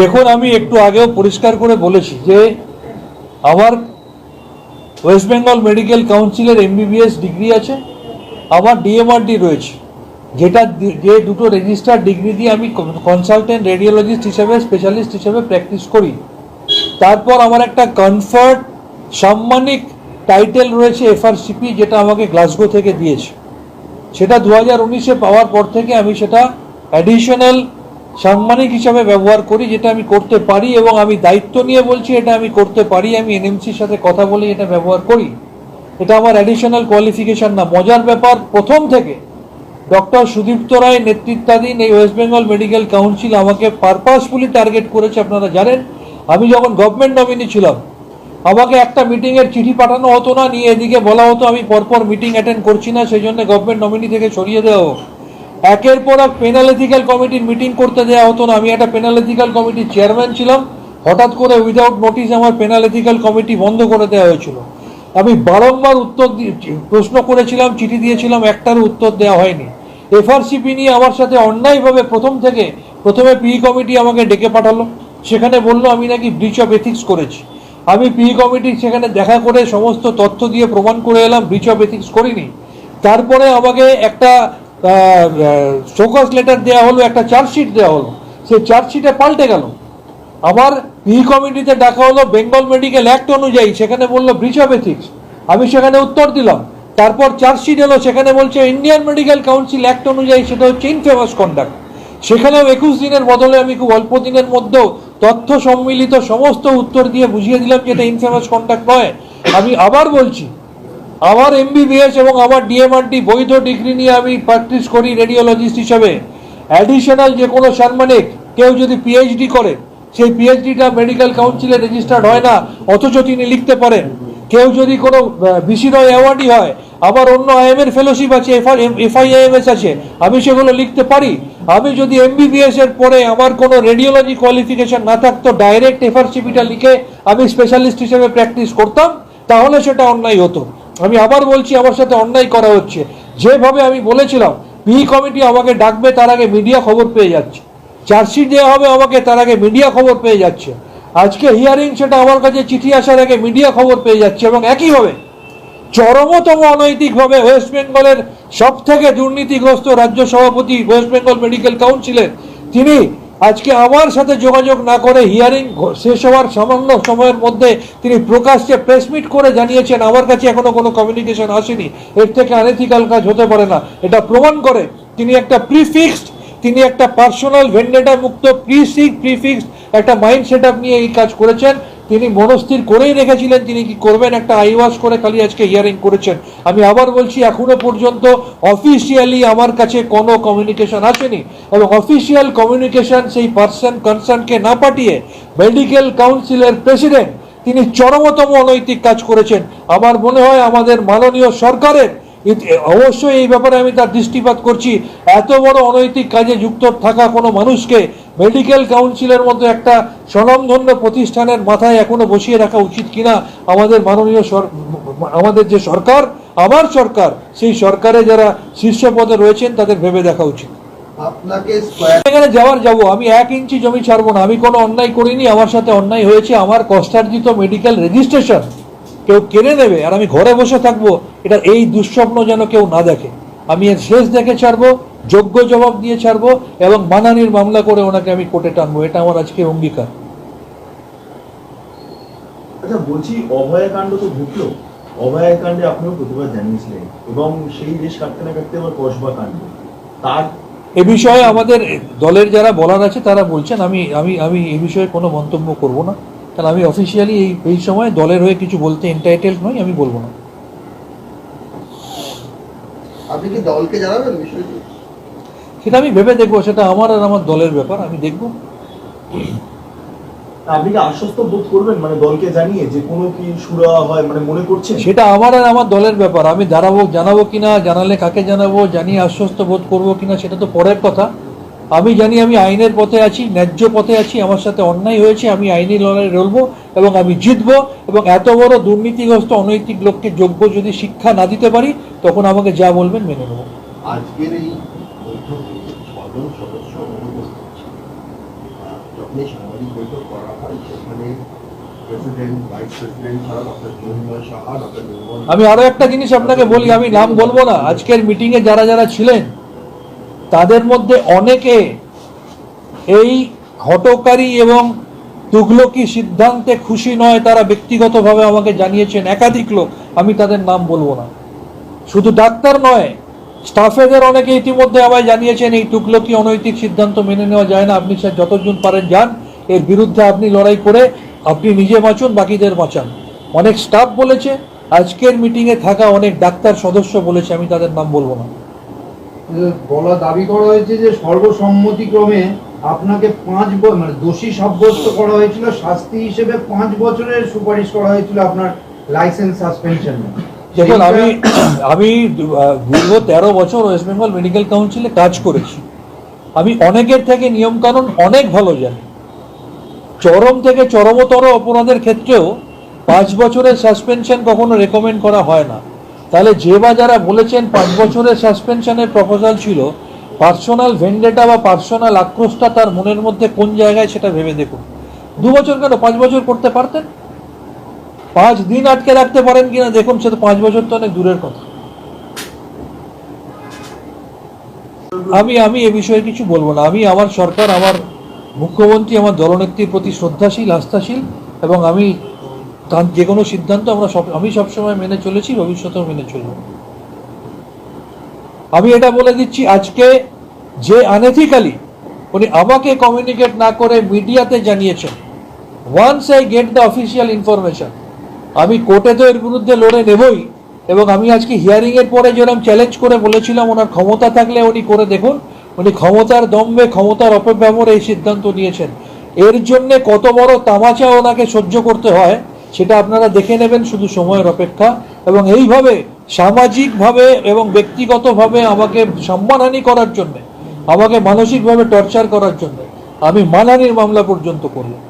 দেখুন, আমি একটু আগেও পরিষ্কার করে বলেছি যে আমার ওয়েস্ট বেঙ্গল মেডিকেল কাউন্সিলের এমবিবিএস ডিগ্রি আছে, আমার ডিএমআরডি রয়েছে, যেটা যে দুটো রেজিস্টার ডিগ্রি দিয়ে আমি কনসালটেন্ট রেডিওলজিস্ট হিসেবে স্পেশালিস্ট হিসেবে প্র্যাকটিস করি। তারপর আমার একটা কনফার্ট সাম্মানিক টাইটেল রয়েছে এফআরসিপি যেটা আমাকে গ্লাসগো থেকে দিয়েছে। সেটা দু হাজার উনিশে পাওয়ার পর থেকে আমি সেটা অ্যাডিশনাল সাম্মানিক হিসাবে ব্যবহার করি, যেটা আমি করতে পারি এবং আমি দায়িত্ব নিয়ে বলছি, এটা আমি করতে পারি, আমি এনএমসির সাথে কথা বলে এটা ব্যবহার করি। এটা আমার অ্যাডিশনাল কোয়ালিফিকেশন না। মজার ব্যাপার, প্রথম থেকে ডক্টর সুদীপ্ত রায় নেতৃত্বাধীন এই ওয়েস্ট বেঙ্গল মেডিকেল কাউন্সিল আমাকে পারপাসফুলি টার্গেট করেছে, আপনারা জানেন। আমি যখন গভর্নমেন্ট নমিনি ছিলাম, আমাকে একটা মিটিংয়ের চিঠি পাঠানো হতো না, নিয়ে এদিকে বলা হতো, আমি পরপর মিটিং অ্যাটেন্ড করছি না সেই জন্য গভর্নমেন্ট নমিনি থেকে সরিয়ে দেওয়া হোক। একের পর এক পেনালিথিক্যাল কমিটির মিটিং করতে দেওয়া হতো না। আমি একটা পেনালিথিক্যাল কমিটির চেয়ারম্যান ছিলাম। হঠাৎ করে উইদাউট নোটিস আমার পেনালিথিক্যাল কমিটি বন্ধ করে দেওয়া হয়েছিল। আমি বারংবার উত্তর প্রশ্ন করেছিলাম, চিঠি দিয়েছিলাম, একটারও উত্তর দেওয়া হয়নি। এফআরসিপি নিয়ে আমার সাথে অন্যায়ভাবে প্রথম থেকে প্রথমে পি কমিটি আমাকে ডেকে পাঠালো। সেখানে বলল, আমি নাকি ব্রিচ অফ এথিক্স করেছি। আমি পি কমিটি সেখানে দেখা করে সমস্ত তথ্য দিয়ে প্রমাণ করে এলাম ব্রিচ অফ এথিক্স করিনি। তারপরে আমাকে একটা শোকস লেটার দেওয়া হলো, একটা চার্জশিট দেওয়া হলো। সেই চার্জশিটে পাল্টে গেল। আবার পি কমিটিতে ডাকা হলো বেঙ্গল মেডিকেল অ্যাক্ট অনুযায়ী, সেখানে বলল ব্রিচ অফ এথিক্স আমি সেখানে উত্তর দিলাম। তারপর চার্জশিট এলো, সেখানে বলছে ইন্ডিয়ান মেডিকেল কাউন্সিল অ্যাক্ট অনুযায়ী, সেটা হচ্ছে ইনফেমাস কন্ডাক্ট সেখানেও একুশ দিনের বদলে আমি খুব অল্প দিনের মধ্যেও তথ্য সম্মিলিত সমস্ত উত্তর দিয়ে বুঝিয়ে দিলাম যে এটা ইনফেমাস কন্ডাক্ট নয়। আমি আবার বলছি আমার এমবিবিএস এবং আমার ডিএমআরটি বৈধ ডিগ্রি নিয়ে আমি প্র্যাকটিস করি রেডিওলজিস্ট হিসাবে। অ্যাডিশনাল যে কোনো সাম্মানিক কেউ যদি পিএইচডি করে, সেই পিএইচডিটা মেডিকেল কাউন্সিলে রেজিস্টার্ড হয় না, অথচ তিনি লিখতে পারেন। কেউ যদি কোনো বিসি রয় অ্যাওয়ার্ডই হয়, আবার অন্য আইএমের ফেলোশিপ আছে এফআইএমএস আছে, আমি সেগুলো লিখতে পারি। আমি যদি এমবিবিএস এর পরে আমার কোনো রেডিওলজি কোয়ালিফিকেশন না থাকতো ডাইরেক্ট এফআরসিপিটা লিখে আমি স্পেশালিস্ট হিসেবে প্র্যাকটিস করতাম, তাহলে সেটা অন্যায় হতো। আমি আবার বলছি, আমার সাথে অন্যায় করা হচ্ছে। যেভাবে আমি বলেছিলাম, পি কমিটি আমাকে ডাকবে, তার আগে মিডিয়া খবর পেয়ে যাচ্ছে। চার্জশিট দেওয়া হবে, আমাকে তার আগে মিডিয়া খবর পেয়ে যাচ্ছে। আজকে হিয়ারিং সেটা আমার কাছে চিঠি আসার আগে মিডিয়া খবর পেয়ে যাচ্ছে এবং একইভাবে চরমতম অনৈতিকভাবে ওয়েস্ট বেঙ্গলের সব থেকে দুর্নীতিগ্রস্ত রাজ্য সভাপতি ওয়েস্ট বেঙ্গল মেডিকেল কাউন্সিলের তিনি আজকে আমার সাথে যোগাযোগ না করে হিয়ারিং শেষ হওয়ার সামান্য সময়ের মধ্যে তিনি প্রকাশ্যে প্রেস মিট করে জানিয়েছেন, আমার কাছে এখনও কোনো কমিউনিকেশন আসেনি। এর থেকে আনএথিক্যাল কাজ হতে পারে না। এটা প্রমাণ করে তিনি একটা প্রিফিক্সড তিনি একটা পার্সোনাল ভেন্ডেটা মুক্ত প্রিসিক প্রিফিক্সড একটা মাইন্ড সেট নিয়ে এই কাজ করেছেন। তিনি মনস্থির করেই রেখেছিলেন, তিনি কি করবেন? একটা আইওয়াস করে খালি আজকে হিয়ারিং করেছেন। আমি আবার বলছি, এখনও পর্যন্ত অফিসিয়ালি আমার কাছে কোনো কমিউনিকেশন আসেনি। এবং অফিসিয়াল কমিউনিকেশন সেই পার্সন কনসার্নকে না পাঠিয়ে মেডিকেল কাউন্সিলের প্রেসিডেন্ট তিনি চরমতম অনৈতিক কাজ করেছেন। আমার মনে হয় আমাদের মাননীয় সরকারের অবশ্যই এই ব্যাপারে আমি তার দৃষ্টিপাত করছি। এত বড় অনৈতিক কাজে যুক্ত থাকা কোনো মানুষকে মেডিকেল কাউন্সিলের মতো একটা স্বনামধন্য প্রতিষ্ঠানের মাথায় এখনও বসিয়ে রাখা উচিত কিনা আমাদের মাননীয় আমাদের যে সরকার আমার সরকার সেই সরকারে যারা শীর্ষ পদে রয়েছেন তাদের ভেবে দেখা উচিত। আপনাকে এখানে যাওয়ার যাব আমি এক ইঞ্চি জমি ছাড়বো না আমি কোনো অন্যায় করিনি আমার সাথে অন্যায় হয়েছে আমার কষ্টার্জিত মেডিকেল রেজিস্ট্রেশন কেউ কেড়ে নেবে আর আমি ঘরে বসে থাকব এটা এই দুঃস্বপ্ন যেন কেউ না দেখে। আমি এর শেষ দেখে ছাড়বো যোগ্য জবাব দিয়ে ছাড়বো এবং মানানির মামলা করে ওনাকে আমি কোর্টে টানবো। এটা আমার আজকে অঙ্গীকার। আচ্ছা বলছি অভয়াকাণ্ড তো ঘটলো। অভয়াকাণ্ডে আপনিও প্রতিবাদ জানিয়েছিলেন এবং সেই দেশ কাটতে না কাটতে আবার কসবা কাণ্ড তার এ বিষয়ে আমাদের দলের যারা বলার আছে তারা বলছেন আমি আমি আমি এই বিষয়ে কোনো মন্তব্য করব না। কারণ আমি অফিসিয়ালি এই এই সময় দলের হয়ে কিছু বলতে এন্টাইটেল নই আমি বলব না। আপনি কি দলকে জানাবেন বিষয়টি সেটা আমি ভেবে দেখব সেটা আমার আর আমার দলের ব্যাপার আমি দেখব। আপনি কি আশ্বস্ত বোধ করবেন মানে দলকে জানিয়ে যে কোনো কি সুরা হয় মানে মনে করছেন? সেটা আমার আর আমার দলের ব্যাপার আমি দাঁড়াবো জানাব কিনা জানালে কাকে জানাব জানিয়ে আশ্বস্ত বোধ করব কিনা সেটা তো পরের কথা। আমি জানি আমি আইনের পথে আছি ন্যায্য পথে আছি আমার সাথে অন্যায় হয়েছে আমি আইনি লড়াই লড়বো এবং আমি জিতবো এবং এত বড় দুর্নীতিগ্রস্ত অনৈতিক লোককে যোগ্য যদি শিক্ষা না দিতে পারি তখন আমাকে যা বলবেন মেনে নেব। আজকের এই সদস্য সাংবাদিক বৈঠক করা হয় সেখানে আমি আরও একটা জিনিস আপনাকে বলি আমি নাম বলব না। আজকের মিটিংয়ে যারা যারা ছিলেন তাদের মধ্যে অনেকে এই হটকারী এবং তুগলকি সিদ্ধান্তে খুশি নয়, তারা ব্যক্তিগতভাবে আমাকে জানিয়েছেন, একাধিক লোক, আমি তাদের নাম বলব না। শুধু ডাক্তার নয়, স্টাফেদের অনেকে ইতিমধ্যে আমায় জানিয়েছেন, এই তুগলকি অনৈতিক সিদ্ধান্ত মেনে নেওয়া যায় না, আপনি স্যার যতজন পারেন যান, এর বিরুদ্ধে আপনি লড়াই করে আপনি নিজে বাঁচুন, বাকিদের বাঁচান। অনেক স্টাফ বলেছে, আজকের মিটিংয়ে থাকা অনেক ডাক্তার সদস্য বলেছে, আমি তাদের নাম বলব না। বলা দাবি করা হয়েছে যে সর্বসম্মতিক্রমে আপনাকে পাঁচ মানে দোষী সাব্যস্ত করা হয়েছিল শাস্তি হিসেবে পাঁচ বছরের সুপারিশ করা হয়েছিল আপনার লাইসেন্স সাসপেনশন। দেখুন আমি আমি দীর্ঘ তেরো বছর ওয়েস্ট বেঙ্গল মেডিকেল কাউন্সিলে কাজ করেছি। আমি অনেকের থেকে নিয়মকানুন অনেক ভালো জানি। চরম থেকে চরমতর অপরাধের ক্ষেত্রেও পাঁচ বছরের সাসপেনশন কখনো রেকমেন্ড করা হয় না। তাহলে যে বা যারা বলেছেন পাঁচ বছরের সাসপেনশনের প্রপোজাল ছিল পার্সোনাল ভেন্ডেটা বা পার্সোনাল আক্রোশটা তার মনের মধ্যে কোন জায়গায় সেটা ভেবে দেখুন। দু বছর কেন? পাঁচ বছর করতে পারতেন? পাঁচ দিন আটকে রাখতে পারেন কিনা? দেখুন, সে তো পাঁচ বছর তো অনেক দূরের কথা। আমি আমি এ বিষয়ে কিছু বলব না। আমি, আমার সরকার, আমার মুখ্যমন্ত্রী, আমার দলনেত্রীর প্রতি শ্রদ্ধাশীল, আস্থাশীল, এবং আমি তার যে কোনো সিদ্ধান্ত আমরা সব আমি সবসময় মেনে চলেছি, ভবিষ্যতেও মেনে চলব। আমি এটা বলে দিচ্ছি, আজকে যে আনএথিক্যালি উনি আমাকে কমিউনিকেট না করে মিডিয়াতে জানিয়েছেন once I get the official information আমি কোর্টে তো এর বিরুদ্ধে লড়ে নেবই, এবং আমি আজকে হিয়ারিং এর পরে যেরকম চ্যালেঞ্জ করে বলেছিলাম, ওনার ক্ষমতা থাকলে উনি করে দেখুন, উনি ক্ষমতার দম্বে ক্ষমতার অপব্যবহারে এই সিদ্ধান্ত নিয়েছেন। এর জন্যে কত বড় তামাচা ওনাকে সহ্য করতে হয় সেটা আপনারা দেখে নেবেন শুধু সময়ের অপেক্ষা। এবং এইভাবে সামাজিকভাবে এবং ব্যক্তিগতভাবে আমাকে সম্মানহানি করার জন্যে, আমাকে মানসিকভাবে টর্চার করার জন্য আমি মানহানির মামলা পর্যন্ত করলাম।